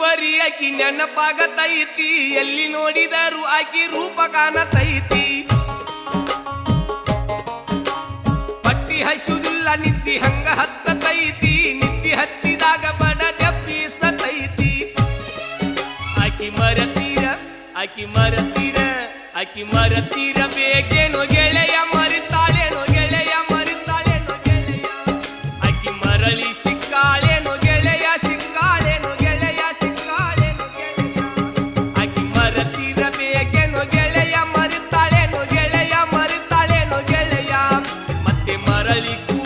ಬರಿಯಾಗಿ ನೆನಪಾಗ ತೈತಿ ಎಲ್ಲಿ ನೋಡಿದರೂ ಆಕಿ ರೂಪ ಕಾಣತೈತಿ. ಪಟ್ಟಿ ಹಸುದಿಲ್ಲ ನಿತ್ತಿ ಹಂಗ ಹತ್ತತೈತಿ ನಿತ್ತಿ ಹತ್ತಿದಾಗ ಬಡ ದಪ್ಪೀಸತೈತಿ ಆಕಿ ಮರತೀರ ಆಕಿ ಮರತೀರ ಆಕಿ ಮರತೀರ ಬೇಕೇನೋ ಗೆಳೆಯ ಮರಿತಾಳೇನೋ ಗೆಳೆಯ ಮರಿತಾಳೇನೋ ಗೆಳೆಯ. ಆಕಿ ಮರಳಿ ಸಿಕ್ಕಾಳೆ Calicut.